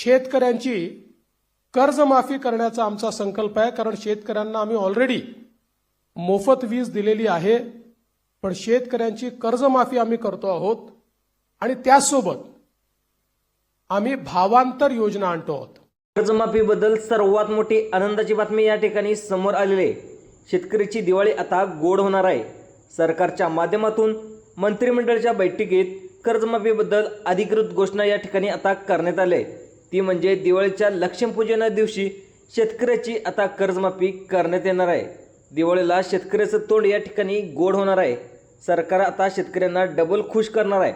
शेतकऱ्यांची कर्जमाफी करण्याचा आमचा संकल्प आहे कारण शेतकऱ्यांना आम्ही ऑलरेडी मोफत वीज दिलेली आहे. पण शेतकऱ्यांची कर्जमाफी आम्ही करतो आहोत आणि त्याचसोबत आम्ही भावांतर योजना आणतो आहोत. कर्जमाफीबद्दल सर्वात मोठी आनंदाची बातमी या ठिकाणी समोर आलेली आहे. शेतकऱ्याची दिवाळी आता गोड होणार आहे. सरकारच्या माध्यमातून मंत्रिमंडळाच्या बैठकीत कर्जमाफीबद्दल अधिकृत घोषणा या ठिकाणी आता करण्यात आली आहे ती म्हणजे दिवाळीच्या लक्ष्मीपूजना दिवशी शेतकऱ्याची आता कर्जमाफी करण्यात येणार आहे. दिवाळीला शेतकऱ्याचं तोंड या ठिकाणी गोड होणार आहे. सरकार आता शेतकऱ्यांना डबल खुश करणार आहे.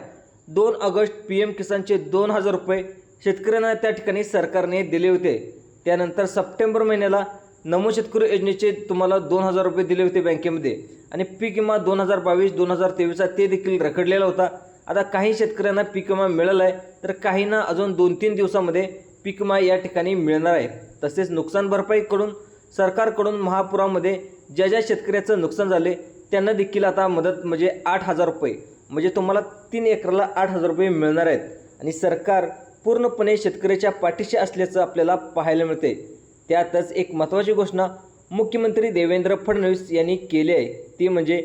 दोन ऑगस्ट पी एम किसानचे दोन हजार रुपये शेतकऱ्यांना त्या ठिकाणी सरकारने दिले होते. त्यानंतर सप्टेंबर महिन्याला नमो शेतकरी योजनेचे तुम्हाला दोन हजार रुपये दिले होते बँकेमध्ये. आणि पीक विमा दोन हजार बावीस दोन हजार तेवीसचा ते देखील रखडलेला होता. आता काही शेतकऱ्यांना पीक विमा मिळाला आहे तर काहींना अजून दोन तीन दिवसामध्ये पीक विमा या ठिकाणी मिळणार आहे. तसेच नुकसान भरपाईकडून सरकारकडून महापुरामध्ये ज्या ज्या शेतकऱ्याचं नुकसान झाले त्यांना देखील आता मदत म्हणजे आठ हजार रुपये. म्हणजे तुम्हाला तीन एकराला आठ हजार रुपये मिळणार आहेत. आणि सरकार पूर्णपणे शेतकऱ्याच्या पाठीशी असल्याचं आपल्याला पाहायला मिळते त्यातच एक महत्त्वाची घोषणा मुख्यमंत्री देवेंद्र फडणवीस यांनी केली आहे. ती म्हणजे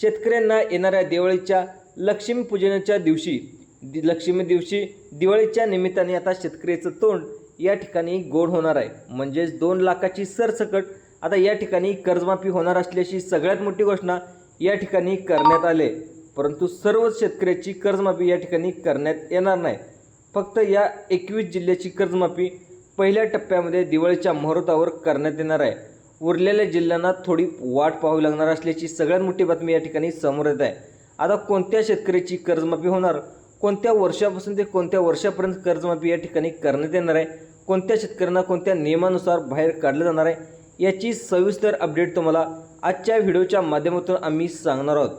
शेतकऱ्यांना येणाऱ्या दिवाळीच्या लक्ष्मीपूजनाच्या दिवशी दि लक्ष्मी दिवशी दिवाळीच्या निमित्ताने आता शेतकऱ्याचं तोंड या ठिकाणी गोड होणार आहे. म्हणजेच दोन लाखाची सरसकट आता या ठिकाणी कर्जमाफी होणार असल्याची सगळ्यात मोठी घोषणा या ठिकाणी करण्यात आले परंतु सर्वच शेतकऱ्याची कर्जमाफी या ठिकाणी करण्यात येणार नाही. फक्त या एकवीस जिल्ह्याची कर्जमाफी पहिल्या टप्प्यामध्ये दिवाळीच्या मुहूर्तावर करण्यात येणार आहे. उरलेल्या जिल्ह्यांना थोडी वाट पाहावी लागणार असल्याची सगळ्यात मोठी बातमी या ठिकाणी समोर येत आहे. आता कोणत्या शेतकऱ्याची कर्जमाफी होणार? कोणत्या वर्षापासून ते कोणत्या वर्षापर्यंत कर्जमाफी या ठिकाणी करण्यात येणार आहे? कोणत्या शेतकऱ्यांना कोणत्या नियमानुसार बाहेर काढलं जाणार आहे? याची सविस्तर अपडेट तुम्हाला आजच्या व्हिडिओच्या माध्यमातून आम्ही सांगणार आहोत.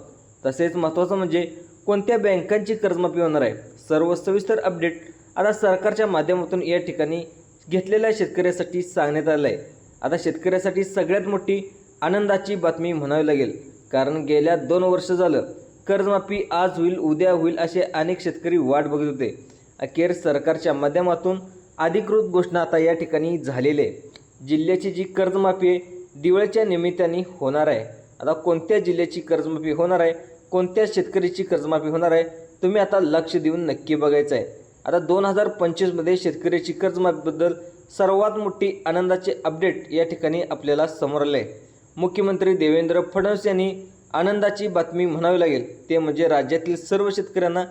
तसेच महत्त्वाचं म्हणजे कोणत्या बँकांची कर्जमाफी होणार आहे? सर्व सविस्तर अपडेट आता सरकारच्या माध्यमातून या ठिकाणी घेतलेल्या शेतकऱ्यासाठी सांगण्यात आलं आहे. आता शेतकऱ्यासाठी सगळ्यात मोठी आनंदाची बातमी म्हणावी लागेल. कारण गेल्या दोन वर्ष झालं कर्जमाफी आज होईल उद्या होईल असे अनेक शेतकरी वाट बघत होते. अखेर सरकारच्या माध्यमातून अधिकृत घोषणा आता या ठिकाणी झालेली आहे जिल्ह्याची जी कर्जमाफी आहे दिवाळीच्या निमित्ताने होणार आहे. आता कोणत्या जिल्ह्याची कर्जमाफी होणार आहे कोणत्या शेतकऱ्याची कर्जमाफी होणार आहे तुम्ही आता लक्ष देऊन नक्की बघायचं आहे. आता दोन हजार पंचवीसमध्ये शेतकऱ्याची कर्जमाफीबद्दल सर्वात मोठी आनंदाचे अपडेट या ठिकाणी आपल्याला समोर आले आहे मुख्यमंत्री देवेंद्र फडणवीस यांनी आनंदाची बातमी म्हणावी लागेल. ते म्हणजे राज्यातील सर्व शेतकऱ्यांना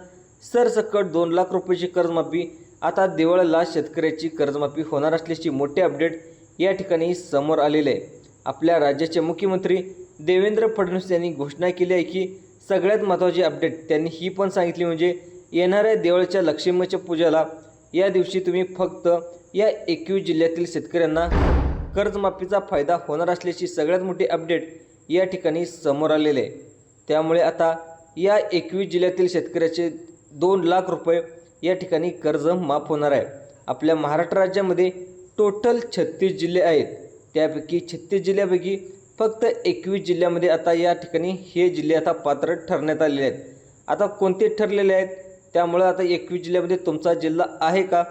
सरसकट दोन लाख रुपयाची कर्जमाफी आता दिवाळीला शेतकऱ्याची कर्जमाफी होणार असल्याची मोठी अपडेट या ठिकाणी समोर आलेले आहे. आपल्या राज्याचे मुख्यमंत्री देवेंद्र फडणवीस यांनी घोषणा केली आहे की सगळ्यात महत्त्वाची अपडेट त्यांनी ही पण सांगितली म्हणजे येणाऱ्या दिवाळीच्या लक्ष्मीच्या पूजेला या दिवशी तुम्ही फक्त या एकवीस जिल्ह्यातील शेतकऱ्यांना कर्जमाफीचा फायदा होणार असल्याची सगळ्यात मोठी अपडेट या ठिकाणी समोर आलेले. आहे त्यामुळे आता या एकवीस जिल्ह्यातील शेतकऱ्याचे दोन लाख रुपये या ठिकाणी कर्ज माफ होणार आहे. आपल्या महाराष्ट्र राज्यामध्ये टोटल छत्तीस जिल्हे आहेत. त्यापैकी छत्तीस जिल्ह्यापैकी फक्त एकवीस जिल्ह्यामध्ये आता या ठिकाणी हे जिल्हे आता पात्र ठरण्यात आलेले आहेत. आता कोणते ठरलेले आहेत? त्यामुळे आता एकवीस जिल्ह्यामध्ये तुमचा जिल्हा आहे का?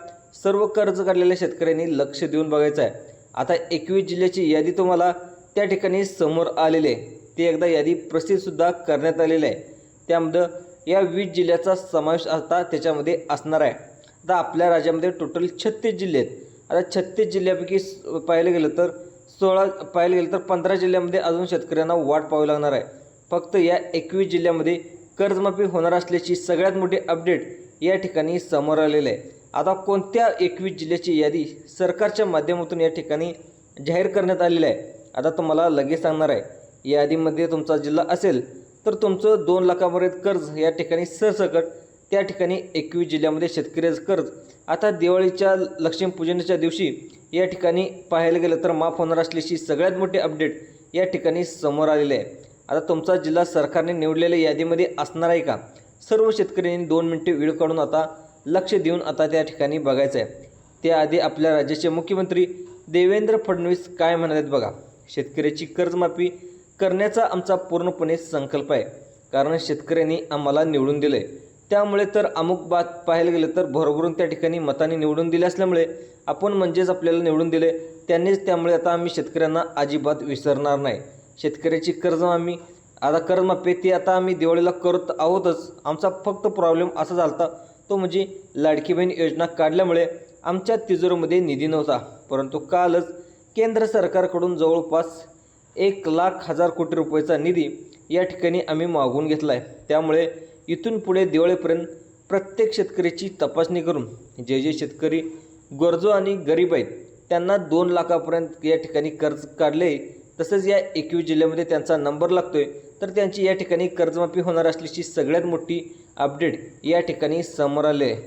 सर्व कर्ज काढलेल्या शेतकऱ्यांनी लक्ष देऊन बघायचं आहे. आता एकवीस जिल्ह्याची यादी तुम्हाला त्या ठिकाणी समोर आलेली आहे ती एकदा यादी प्रसिद्धसुद्धा करण्यात आलेली आहे. त्यामध्ये या वीस जिल्ह्याचा समावेश आता त्याच्यामध्ये असणार आहे. आता आपल्या राज्यामध्ये टोटल छत्तीस जिल्हे आहेत. आता छत्तीस जिल्ह्यापैकी पाहिलं गेलं तर सोळा पाहिलं गेलं तर पंधरा जिल्ह्यामध्ये अजून शेतकऱ्यांना वाट पाहावी लागणार आहे. फक्त या एकवीस जिल्ह्यामध्ये कर्जमाफी होणार असल्याची सगळ्यात मोठी अपडेट या ठिकाणी समोर आलेलं आहे. आता कोणत्या एकवीस जिल्ह्याची यादी सरकारच्या माध्यमातून या ठिकाणी जाहीर करण्यात आलेली आहे? आता तुम्हाला लगेच सांगणार आहे यादीमध्ये तुमचा जिल्हा असेल तर तुमचं दोन लाखापर्यंत कर्ज या ठिकाणी सरसकट त्या ठिकाणी एकवीस जिल्ह्यामध्ये शेतकऱ्याचं कर्ज. आता दिवाळीच्या लक्ष्मीपूजनाच्या दिवशी या ठिकाणी पाहायला गेलं तर माफ होणार असल्याची सगळ्यात मोठी अपडेट या ठिकाणी समोर आलेली आहे. आता तुमचा जिल्हा सरकारने निवडलेल्या यादीमध्ये असणार आहे का? सर्व शेतकऱ्यांनी दोन मिनटे वेळ काढून आता लक्ष देऊन आता त्या ठिकाणी बघायचं आहे. त्याआधी आपल्या राज्याचे मुख्यमंत्री देवेंद्र फडणवीस काय म्हणालेत बघा. शेतकऱ्याची कर्जमाफी करण्याचा आमचा पूर्णपणे संकल्प आहे. कारण शेतकऱ्यांनी आम्हाला निवडून दिलं आहे त्यामुळे तर अमुक बात पाहायला गेलं तर भरभरून त्या ठिकाणी मताने निवडून दिले असल्यामुळे आपण म्हणजेच आपल्याला निवडून दिले. त्यांनीच त्यामुळे आता आम्ही शेतकऱ्यांना अजिबात विसरणार नाही. शेतकऱ्याची कर्ज आम्ही आता कर्जमाफी ती आता आम्ही दिवाळीला करत आहोतच. आमचा फक्त प्रॉब्लेम असा झाला तो म्हणजे लाडकी बहीण योजना काढल्यामुळे आमच्या तिजोरीमध्ये निधी नव्हता. परंतु कालच केंद्र सरकारकडून जवळपास एक लाख हजार कोटी रुपयाचा निधी या ठिकाणी आम्ही मागवून घेतला आहे त्यामुळे इथून पुढे दिवाळीपर्यंत प्रत्येक शेतकऱ्याची तपासणी करून जे जे शेतकरी गरजू आणि गरीब आहेत त्यांना दोन लाखापर्यंत या ठिकाणी कर्ज काढले तसेच या एकवीस जिल्ह्यामध्ये त्यांचा नंबर लागतोय तर त्यांची या ठिकाणी कर्जमाफी होणार असल्याची सगळ्यात मोठी अपडेट या ठिकाणी समोर आले आहे.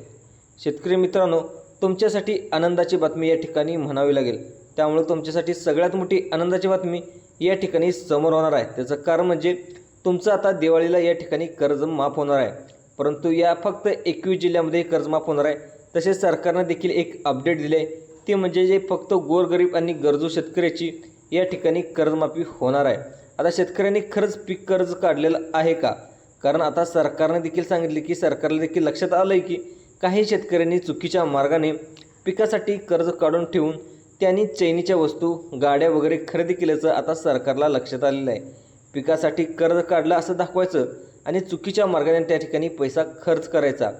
शेतकरी मित्रांनो तुमच्यासाठी आनंदाची बातमी या ठिकाणी म्हणावी लागेल. त्यामुळे तुमच्यासाठी सगळ्यात मोठी आनंदाची बातमी या ठिकाणी समोर होणार आहे. त्याचं कारण म्हणजे तुमचं आता दिवाळीला या ठिकाणी कर्ज माफ होणार आहे. परंतु या फक्त एकवीस जिल्ह्यामध्ये कर्ज माफ होणार आहे. तसेच सरकारनं देखील एक अपडेट दिले आहे. ते म्हणजे जे फक्त गोरगरीब आणि गरजू शेतकऱ्याची या ठिकाणी कर्जमाफी होणार आहे. आता शेतकऱ्यांनी खरंच पीक कर्ज काढलेलं आहे का? कारण आता सरकारने देखील सांगितले की सरकारला देखील लक्षात आलं आहे की काही शेतकऱ्यांनी चुकीच्या मार्गाने पिकासाठी कर्ज काढून ठेवून त्यांनी चैनीच्या वस्तू गाड्या वगैरे खरेदी केल्याचं आता सरकारला लक्षात आलेलं आहे. पिकासाठी कर्ज काढलं असं दाखवायचं आणि चुकीच्या मार्गाने त्या ठिकाणी पैसा खर्च करायचा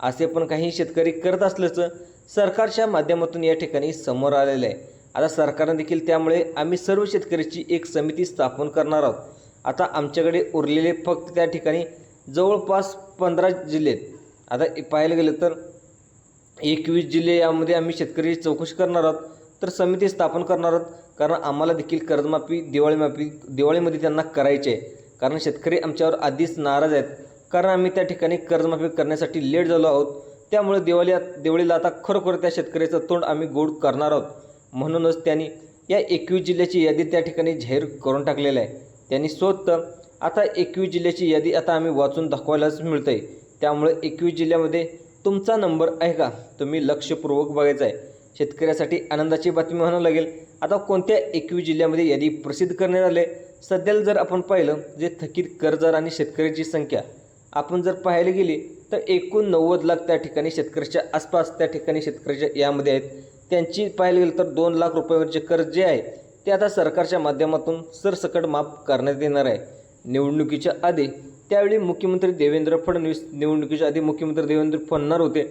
असे पण काही शेतकरी करत असल्याचं सरकारच्या माध्यमातून या ठिकाणी समोर आलेलं आहे. आता सरकारने देखील त्यामुळे आम्ही सर्व शेतकऱ्याची एक समिती स्थापन करणार आहोत. आता आमच्याकडे उरलेले फक्त त्या ठिकाणी जवळपास पंधरा जिल्हे आहेत. आता पाहायला गेलं तर एकवीस जिल्हे यामध्ये आम्ही शेतकरी चौकशी करणार आहोत. तर समिती स्थापन करणार आहोत. कारण आम्हाला देखील कर्जमाफी दिवाळीमाफी दिवाळीमध्ये त्यांना करायची आहे. कारण शेतकरी आमच्यावर आधीच नाराज आहेत. कारण आम्ही त्या ठिकाणी कर्जमाफी करण्यासाठी लेट झालो आहोत. त्यामुळे दिवाळी दिवाळीला आता खरोखर त्या शेतकऱ्याचं तोंड आम्ही गोड करणार आहोत. म्हणूनच त्यांनी या एकवीस जिल्ह्याची यादी त्या ठिकाणी जाहीर करून टाकलेली आहे. त्यांनी स्वतः आता एकवीस जिल्ह्याची यादी आता आम्ही वाचून दाखवायलाच मिळतं आहे त्यामुळे एकवीस जिल्ह्यामध्ये तुमचा नंबर आहे का? तुम्ही लक्षपूर्वक बघायचा आहे. शेतकऱ्यासाठी आनंदाची बातमी म्हणावं लागेल. आता कोणत्या एकवीस जिल्ह्यामध्ये यादी प्रसिद्ध करण्यात आले? सध्याला जर आपण पाहिलं जे थकीत कर्जदार आणि शेतकऱ्याची संख्या आपण जर पाहायला गेली तर एकूण नव्वद लाख त्या ठिकाणी शेतकऱ्याच्या आसपास त्या ठिकाणी शेतकऱ्याच्या यामध्ये आहेत. त्यांची पाहायला गेलं तर दोन लाख रुपयावरचे कर्ज जे आहे ते आता सरकारच्या माध्यमातून सरसकट माफ करण्यात येणार आहे. निवडणुकीच्या आधी त्यावेळी मुख्यमंत्री देवेंद्र फडणवीस निवडणुकीच्या आधी मुख्यमंत्री देवेंद्र फडणार होते.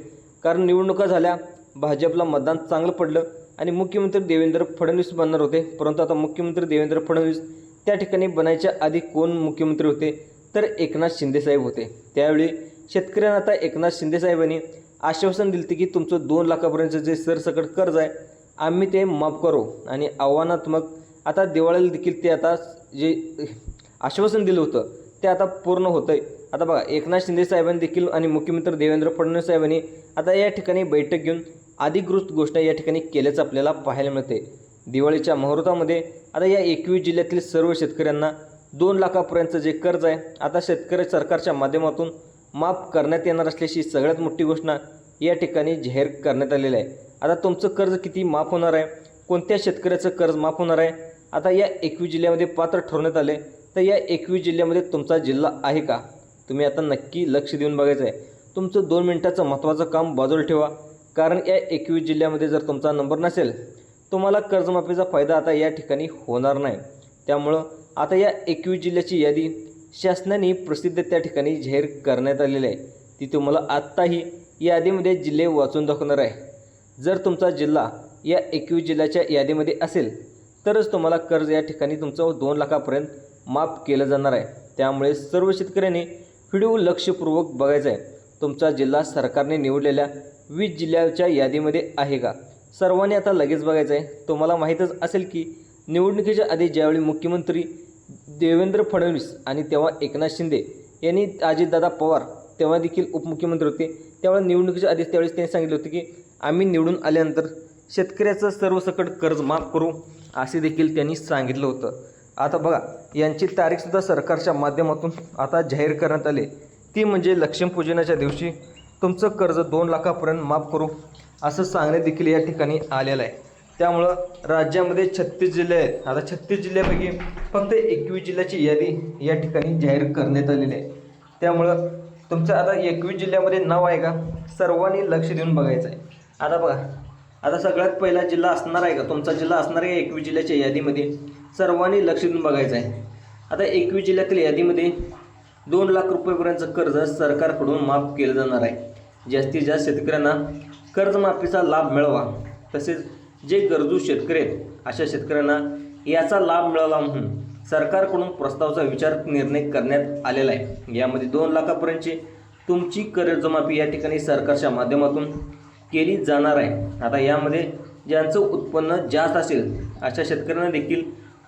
कारण निवडणुका झाल्या भाजपला मतदान चांगलं पडलं आणि मुख्यमंत्री देवेंद्र फडणवीस बनणार होते. परंतु आता मुख्यमंत्री देवेंद्र फडणवीस त्या ठिकाणी बनायच्या आधी कोण मुख्यमंत्री होते? तर एकनाथ शिंदेसाहेब होते. त्यावेळी शेतकऱ्यांना आता एकनाथ शिंदेसाहेबांनी आश्वासन दिलं की तुमचं दोन लाखापर्यंतचं जे सरसकट कर्ज आहे आम्ही ते माफ करू. आणि आव्हानात्मक आता दिवाळीला देखील ते आता जे आश्वासन दिलं होतं ते आता पूर्ण होतं आहे आता बघा एकनाथ शिंदे साहेबांनी देखील आणि मुख्यमंत्री देवेंद्र फडणवीस साहेबांनी आता या ठिकाणी बैठक घेऊन अधिकृत घोषणा या ठिकाणी केल्याचं आपल्याला पाहायला मिळते दिवाळीच्या मुहूर्तामध्ये आता या एकवीस जिल्ह्यातील सर्व शेतकऱ्यांना दोन लाखापर्यंतचं जे कर्ज आहे आता शेतकरी सरकारच्या माध्यमातून माफ करण्यात येणार असल्याची सगळ्यात मोठी घोषणा या ठिकाणी जाहीर करण्यात आलेली आहे. आता तुमचं कर्ज किती माफ होणार आहे? कोणत्या शेतकऱ्याचं कर्ज माफ होणार आहे? आता या एकवीस जिल्ह्यामध्ये पात्र ठरवण्यात आले तर या एकवीस जिल्ह्यामध्ये तुमचा जिल्हा आहे का? तुम्ही आता नक्की लक्ष देऊन बघायचं आहे. तुमचं दोन मिनटाचं महत्त्वाचं काम बाजूला ठेवा. कारण या एकवीस जिल्ह्यामध्ये जर तुमचा नंबर नसेल तुम्हाला कर्जमाफीचा फायदा आता या ठिकाणी होणार नाही. त्यामुळं आता या एकवीस जिल्ह्याची यादी शासनाने प्रसिद्ध त्या ठिकाणी जाहीर करण्यात आलेली आहे. ती तुम्हाला आत्ताही यादीमध्ये जिल्हे वाचून दाखवणार आहे. जर तुमचा जिल्हा या एकवीस जिल्ह्याच्या यादीमध्ये असेल तरच तुम्हाला कर्ज या ठिकाणी तुमचं दोन लाखापर्यंत माफ केलं जाणार आहे. त्यामुळे सर्व शेतकऱ्यांनी व्हिडिओ लक्षपूर्वक बघायचा आहे. तुमचा जिल्हा सरकारने निवडलेल्या वीस जिल्ह्याच्या यादीमध्ये आहे का? सर्वांनी आता लगेच बघायचं आहे तुम्हाला माहीतच असेल की निवडणुकीच्या आधी ज्यावेळी मुख्यमंत्री देवेंद्र फडणवीस आणि तेव्हा एकनाथ शिंदे यांनी अजितदादा पवार तेव्हा देखील उपमुख्यमंत्री होते त्यावेळेला निवडणुकीच्या आधी त्यावेळेस त्यांनी सांगितलं होतं की आम्ही निवडून आल्यानंतर शेतकऱ्याचं सर्वसकट कर्ज माफ करू असे देखील त्यांनी सांगितलं होतं. आता बघा यांची तारीखसुद्धा सरकारच्या माध्यमातून आता जाहीर करण्यात आले. ती म्हणजे लक्ष्मीपूजनाच्या दिवशी तुमचं कर्ज दोन लाखापर्यंत माफ करू असं सांगणे देखील या ठिकाणी आलेलं आहे. त्यामुळं राज्यामध्ये छत्तीस जिल्हे आहेत. आता छत्तीस जिल्ह्यापैकी फक्त एकवीस जिल्ह्याची यादी या ठिकाणी जाहीर करण्यात आलेली आहे. त्यामुळं तुमचं आता एकवीस जिल्ह्यामध्ये नाव आहे का? सर्वांनी लक्ष देऊन बघायचं आहे. आता बघा आता सगळ्यात पहिला जिल्हा असणार आहे का? तुमचा जिल्हा असणार आहे एकवीस जिल्ह्याच्या यादीमध्ये. सर्वांनी लक्ष देऊन बघायचं आहे. आता एकवीस जिल्ह्यातील यादीमध्ये दोन लाख रुपयेपर्यंतचं कर्ज सरकारकडून माफ केलं जाणार आहे. जास्तीत जास्त शेतकऱ्यांना कर्जमाफीचा लाभ मिळावा. तसेच जे गरजू शेतकरी आहेत अशा शेतकऱ्यांना याचा लाभ मिळाला म्हणून सरकारकडून प्रस्तावाचा विचार निर्णय करण्यात आलेला आहे. यामध्ये दोन लाखापर्यंतची तुमची कर्जमाफी या ठिकाणी सरकारच्या माध्यमातून केली जाणार आहे. आता यामध्ये ज्यांचं उत्पन्न जास्त असेल अशा शेतकऱ्यांना देखील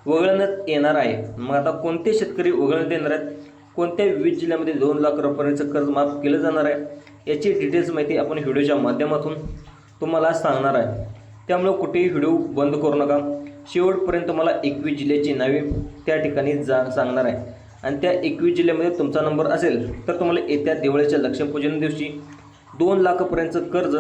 वगळण्यात येणार आहे. मग आता कोणते शेतकरी वगळण्यात येणार आहेत कोणत्या विविध जिल्ह्यामध्ये दोन लाख रुपयांचं कर्ज माफ केलं जाणार आहे. याची डिटेल्स माहिती आपण व्हिडिओच्या माध्यमातून तुम्हाला सांगणार आहे. त्यामुळं कुठेही व्हिडिओ बंद करू नका. शेवटपर्यंत तुम्हाला एकवीस जिल्ह्याची नावे त्या ठिकाणी जा सांगणार आहे. आणि त्या एकवीस जिल्ह्यामध्ये तुमचा नंबर असेल तर तुम्हाला येत्या दिवाळीच्या लक्ष्मीपूजन दिवशी दोन लाखापर्यंतचं कर्ज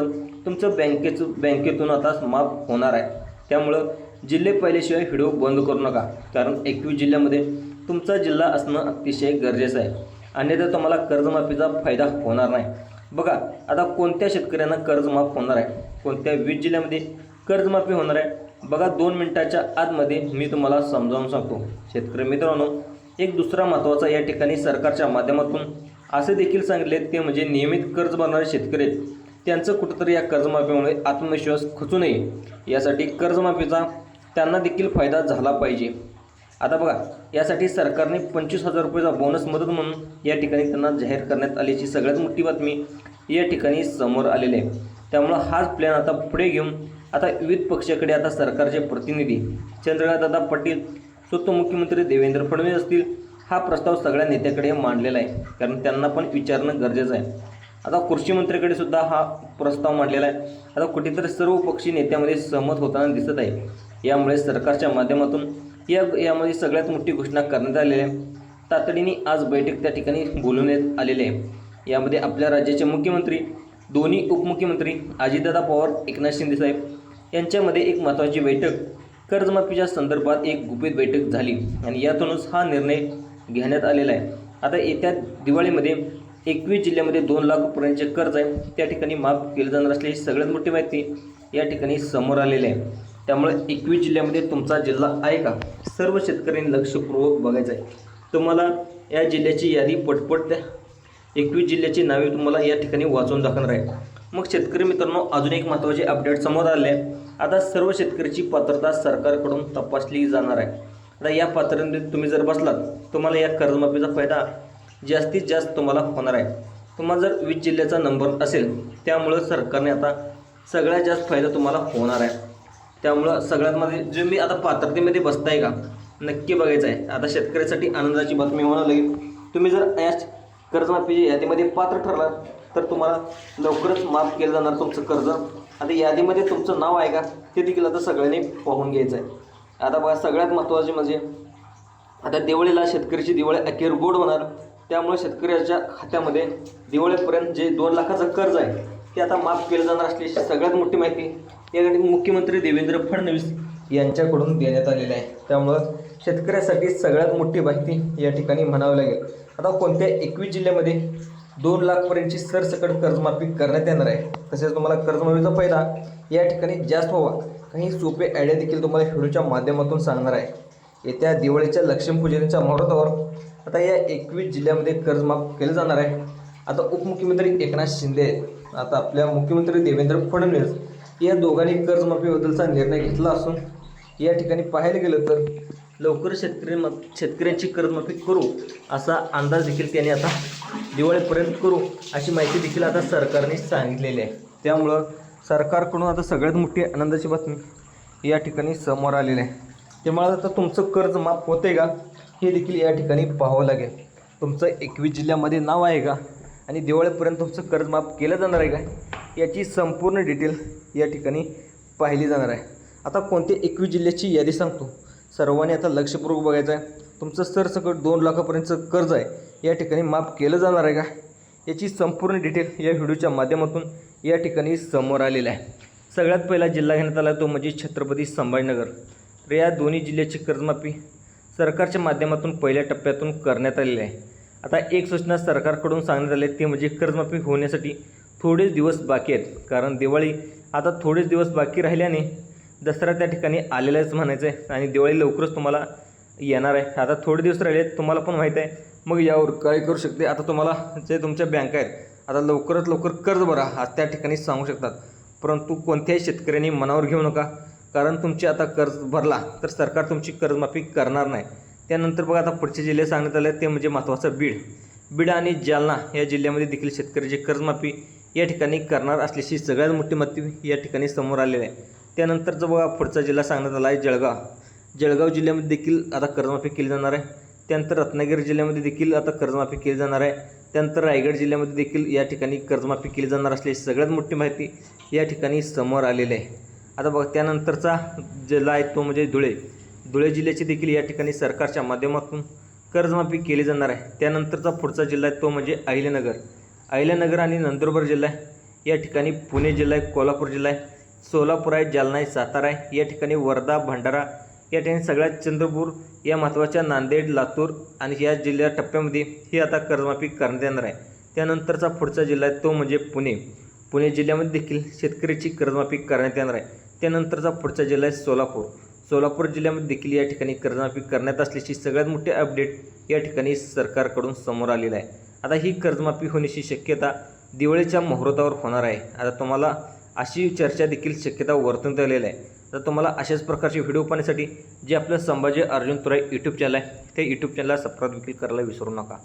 तुमचं बँकेचं बँकेतून आता माफ होणार आहे. त्यामुळं जिल्हे पाहिल्याशिवाय व्हिडिओ बंद करू नका. कारण एकवीस जिल्ह्यामध्ये तुमचा जिल्हा असणं अतिशय गरजेचं आहे. अन्यथा तुम्हाला कर्जमाफीचा फायदा होणार नाही. बघा आता कोणत्या शेतकऱ्यांना कर्जमाफ होणार आहे? कोणत्या वीज जिल्ह्यामध्ये कर्जमाफी होणार आहे? बघा दोन मिनटाच्या आतमध्ये मी तुम्हाला समजावून सांगतो. शेतकरी मित्रांनो एक दुसरा महत्त्वाचा या ठिकाणी सरकारच्या माध्यमातून असे देखील सांगितले ते म्हणजे नियमित कर्ज भरणारे शेतकरी आहेत. त्यांचं कुठंतरी या कर्जमाफीमुळे आत्मविश्वास खचू नये. यासाठी कर्जमाफीचा त्यांना देखील फायदा झाला पाहिजे. आता बघा यासाठी सरकारने पंचवीस हजार रुपयाचा बोनस मदत म्हणून या ठिकाणी त्यांना जाहीर करण्यात आल्याची सगळ्यात मोठी बातमी या ठिकाणी समोर आलेली आहे. त्यामुळं हाच प्लॅन आता पुढे घेऊन आता विविध पक्षाकडे आता सरकारचे प्रतिनिधी चंद्रकांतदादा पाटील स्वतः मुख्यमंत्री देवेंद्र फडणवीस असतील हा प्रस्ताव सगळ्या नेत्याकडे मांडलेला आहे. कारण त्यांना पण विचारणं गरजेचं आहे. आता कृषी मंत्र्याकडे सुद्धा हा प्रस्ताव मांडलेला आहे. आता कुठेतरी सर्व पक्षी नेत्यामध्ये सहमत होताना दिसत आहे. यामुळे सरकारच्या माध्यमातून या यामध्ये सगळ्यात मोठी घोषणा करण्यात आलेली आहे. तातडीने आज बैठक त्या ठिकाणी बोलवण्यात आलेली आहे. यामध्ये आपल्या राज्याचे मुख्यमंत्री दोन्ही उपमुख्यमंत्री अजितदादा पवार एकनाथ शिंदे साहेब यांच्यामध्ये एक महत्त्वाची बैठक कर्जमाफीच्या संदर्भात एक गुपित बैठक झाली आणि यातूनच हा निर्णय घेण्यात आलेला आहे. आता येत्या दिवाळीमध्ये एकवीस जिल्ह्यामध्ये दोन लाख रुपयांचे कर्ज आहे. त्या ठिकाणी माफ केलं जाणार असल्याची सगळ्यात मोठी माहिती या ठिकाणी समोर आलेली आहे. त्यामुळे एकवीस जिल्ह्यामध्ये तुमचा जिल्हा आहे का? सर्व शेतकऱ्यांनी लक्षपूर्वक बघायचं आहे. तुम्हाला या जिल्ह्याची यादी पटपट त्या एकवीस जिल्ह्याची नावे तुम्हाला या ठिकाणी वाचून दाखवणार आहे. मग शेतकरी मित्रांनो अजून एक महत्त्वाचे अपडेट समोर आले आहे. आता सर्व शेतकऱ्याची पात्रता सरकारकडून तपासली जाणार आहे. आता या पात्रतेमध्ये तुम्ही जर बसलात तुम्हाला या कर्जमाफीचा फायदा जास्तीत जास्त तुम्हाला होणार आहे. तुम्हाला जर वीस जिल्ह्याचा नंबर असेल त्यामुळं सरकारने आता सगळ्यात जास्त फायदा तुम्हाला होणार आहे. त्यामुळं सगळ्यातमध्ये जे मी आता पात्रतेमध्ये बसताय का नक्की बघायचं आहे आता शेतकऱ्यासाठी आनंदाची बातमी म्हणावं लागेल तुम्ही जर या कर्जमाफीच्या यादीमध्ये पात्र ठरला तर तुम्हाला लवकरच माफ केलं जाणार तुमचं कर्ज. आता यादीमध्ये तुमचं नाव आहे का ते देखील आता सगळ्यांनी पाहून घ्यायचं आहे आता बघा सगळ्यात महत्त्वाचे म्हणजे आता दिवाळीला शेतकऱ्याची दिवाळी अखेर गोड होणार. त्यामुळे शेतकऱ्याच्या खात्यामध्ये दिवाळीपर्यंत जे दोन लाखाचं कर्ज आहे ते आता माफ केलं जाणार असल्याची सगळ्यात मोठी माहिती. या गणित मुख्यमंत्री देवेंद्र फडणवीस यांच्याकडून देण्यात आलेलं आहे. त्यामुळं शेतकऱ्यासाठी सगळ्यात मोठी माहिती या ठिकाणी म्हणावी लागेल. आता कोणत्या एकवीस जिल्ह्यामध्ये दोन लाखपर्यंतची सरसकट कर्जमाफी करण्यात येणार आहे? तसेच तुम्हाला कर्जमाफीचा फायदा या ठिकाणी जास्त व्हावा. काही सोपे आयडिया देखील तुम्हाला व्हिडिओच्या माध्यमातून सांगणार आहे. येत्या दिवाळीच्या लक्ष्मीपूजनेच्या मुहूर्तावर आता या एकवीस जिल्ह्यामध्ये कर्ज माफ केलं जाणार आहे. आता उपमुख्यमंत्री एकनाथ शिंदे आहेत. आता आपल्या मुख्यमंत्री देवेंद्र फडणवीस या दोघांनी कर्जमाफीबद्दलचा निर्णय घेतला असून या ठिकाणी पाहायला गेलं तर लवकर शेतकरी म शेतकऱ्यांची कर्जमाफी करू असा अंदाज देखील त्यांनी आता दिवाळीपर्यंत करू अशी माहिती देखील आता सरकारने सांगितलेली आहे. त्यामुळं सरकारकडून आता सगळ्यात मोठी आनंदाची बातमी या ठिकाणी समोर आलेली आहे. त्यामुळे आता तुमचं कर्ज माफ होते आहे का? हे देखील या ठिकाणी पाहावं लागेल. तुमचं एकवीस जिल्ह्यामध्ये नाव आहे का? आणि दिवाळीपर्यंत तुमचं कर्ज माफ केलं जाणार आहे का? याची संपूर्ण डिटेल या ठिकाणी पाहिली जाणार आहे. आता कोणते एकवीस जिल्ह्याची यादी सांगतो? सर्वांनी आता लक्षपूर्वक बघायचं आहे. तुमचं सरसकट दोन लाखापर्यंतचं कर्ज आहे. या ठिकाणी माफ केलं जाणार आहे का? याची संपूर्ण डिटेल या व्हिडिओच्या माध्यमातून या ठिकाणी समोर आलेलं आहे. सगळ्यात पहिला जिल्हा घेण्यात आला तो म्हणजे छत्रपती संभाजीनगर. तर या दोन्ही जिल्ह्याची कर्जमाफी सरकारच्या माध्यमातून पहिल्या टप्प्यातून करण्यात आलेली आहे. आता एक सूचना सरकारकडून सांगण्यात आली आहे, ते म्हणजे कर्जमाफी होण्यासाठी थोडेच दिवस बाकी आहेत. कारण दिवाळी आता थोडेच दिवस बाकी राहिल्याने दसरा त्या ठिकाणी आलेलाच म्हणायचं आहे आणि दिवाळी लवकरच तुम्हाला येणार आहे. आता थोडे दिवस राहिले आहेत तुम्हाला पण माहीत आहे. मग यावर काय करू शकते? आता तुम्हाला जे तुमच्या बँका आहेत आता लवकरात लवकर कर्ज भरा आज त्या ठिकाणी सांगू शकतात. परंतु कोणत्याही शेतकऱ्यांनी मनावर घेऊ नका. कारण तुमची आता कर्ज भरला तर सरकार तुमची कर्जमाफी करणार नाही. त्यानंतर बघा आता पुढचे जिल्हे सांगण्यात आले ते म्हणजे महत्त्वाचं बीड. बीड आणि जालना या जिल्ह्यामध्ये देखील शेतकऱ्याची कर्जमाफी या ठिकाणी करणार असल्याची सगळ्यात मोठी माहिती या ठिकाणी समोर आलेली आहे. त्यानंतरचा बघा पुढचा जिल्हा सांगण्यात आला आहे जळगाव. जळगाव जिल्ह्यामध्ये देखील आता कर्जमाफी केली जाणार आहे. त्यानंतर रत्नागिरी जिल्ह्यामध्ये देखील आता कर्जमाफी केली जाणार आहे. त्यानंतर रायगड जिल्ह्यामध्ये देखील या ठिकाणी कर्जमाफी केली जाणार असल्याची सगळ्यात मोठी माहिती या ठिकाणी समोर आलेली आहे. आता बघा त्यानंतरचा जिल्हा आहे तो म्हणजे धुळे. धुळे जिल्ह्याची देखील या ठिकाणी सरकारच्या माध्यमातून कर्जमाफी केली जाणार आहे. त्यानंतरचा पुढचा जिल्हा आहे तो म्हणजे अहिल्यानगर अहिल्यानगर आणि नंदुरबार जिल्हा आहे. या ठिकाणी पुणे जिल्हा आहे कोल्हापूर जिल्हा आहे सोलापूर आहे जालना आहे सातारा आहे. या ठिकाणी वर्धा भंडारा या ठिकाणी सगळ्यात चंद्रपूर या महत्त्वाच्या नांदेड लातूर आणि या जिल्ह्या टप्प्यामध्ये ही आता कर्जमाफी करण्यात येणार आहे. त्यानंतरचा पुढचा जिल्हा आहे तो म्हणजे पुणे. पुणे जिल्ह्यामध्ये देखील शेतकऱ्याची कर्जमाफी करण्यात येणार आहे. त्यानंतरचा पुढचा जिल्हा आहे सोलापूर. सोलापूर जिल्ह्यामध्ये देखील या ठिकाणी कर्जमाफी करण्यात असल्याची सगळ्यात मोठी अपडेट या ठिकाणी सरकारकडून समोर आलेला आहे. आता ही कर्जमाफी होण्याची शक्यता दिवाळीच्या मुहूर्तावर होणार आहे. आता तुम्हाला अशी चर्चा देखील शक्यता वर्तवण्यात आलेली आहे. तर तुम्हाला अशाच प्रकारचे व्हिडिओ पाहण्यासाठी जे आपलं संभाजी अर्जुन तुराई यूट्यूब चॅनल आहे त्या यूट्यूब चॅनलला सबस्क्राईब देखील करायला विसरू नका.